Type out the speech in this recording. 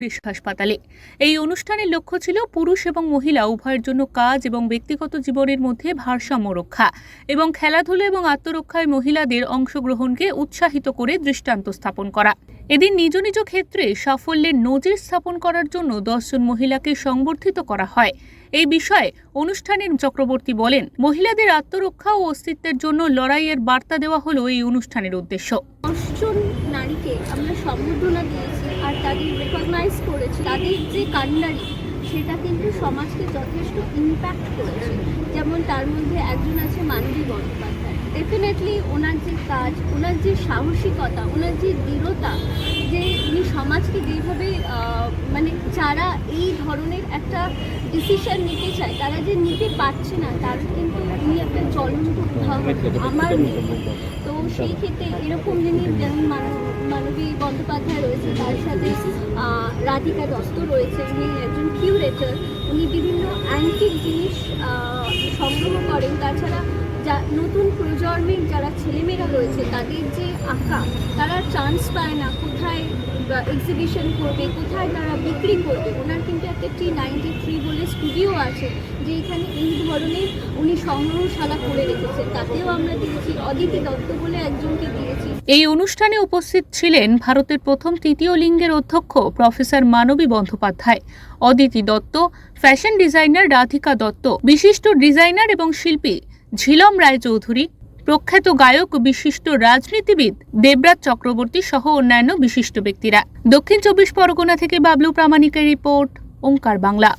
Police হাসপাতালে। এই অনুষ্ঠানের লক্ষ্য ছিল পুরুষ এবং মহিলা উভয়ের জন্য কাজ এবং ব্যক্তিগত জীবনের মধ্যে ভারসাম্য রক্ষা এবং খেলাধুলা এবং আত্মরক্ষায় মহিলাদের অংশগ্রহণকে উৎসাহিত করে দৃষ্টান্ত স্থাপন করা। এদিন নিজ নিজ ক্ষেত্রে সাফল্যের নজির স্থাপন করার জন্য দশজন মহিলাকে সংবর্ধিত করা হয়। এই বিষয়ে অনুষ্ঠানের চক্রবর্তী বলেন, মহিলাদের আত্মরক্ষা ও অস্তিত্বের জন্য লড়াইয়ের বার্তা দেওয়া হলো এই অনুষ্ঠানের উদ্দেশ্য। দশজন নারীকে আমরা সম্বর্ধনা দিয়েছি আর তাদের রেকগনাইজ করেছি। তাদের যে কান্ডারি, সেটা কিন্তু সমাজকে যথেষ্ট ইম্প্যাক্ট করেছে। যেমন তার মধ্যে একজন আছে মানবী বন্দ্যোপাধ্যায় ডেফিনেটলি ওনার যে কাজ, ওনার যে সাহসিকতা, ওনার যে দৃঢ়তা, যে উনি সমাজকে যেভাবে মানে যারা এই ধরনের একটা ডিসিশন নিতে চায়, তারা যে নিতে পারছে না, তার কিন্তু উনি একটা জ্বলন্ত উদাহরণ। আমার তো সেই ক্ষেত্রে এরকম যিনি যেমন মানব- বন্দ্যোপাধ্যায় রয়েছে, তার সাথে রাধিকা দত্ত রয়েছে, উনি একজন কিউরেটর উনি বিভিন্ন অ্যান্টিক জিনিস সংগ্রহ করেন। তাছাড়া যা নতুন প্রজন্মের যারা ছেলেমেয়েরা রয়েছে, তাদের যে আঁকা, তারা চান্স পায় না কোথায় এক্সিবিশন করবে, কোথায় তারা বিক্রি করবে। ওনার কিন্তু একটা টি নাইনটি থ্রি বলে স্টুডিও আছে, যে এখানে এই ধরনের উনি সংগ্রহশালা করে রেখেছেন। তাতেও আমরা দিয়েছি অদিতি দত্ত বলে একজনকে দিয়েছি। এই অনুষ্ঠানে উপস্থিত ছিলেন ভারতের প্রথম তৃতীয় লিঙ্গের অধ্যক্ষ professor Manabi Bandyopadhyay, Aditi Dutta, fashion designer Radhika Dutta, বিশিষ্ট ডিজাইনার এবং শিল্পী ঝিলম রায়চৌধুরী, প্রখ্যাত গায়ক, বিশিষ্ট রাজনীতিবিদ দেবরাজ চক্রবর্তী সহ অন্যান্য বিশিষ্ট ব্যক্তিরা। দক্ষিণ চব্বিশ পরগনা থেকে বাবলু প্রামাণিকের রিপোর্ট, ওঙ্কার বাংলা।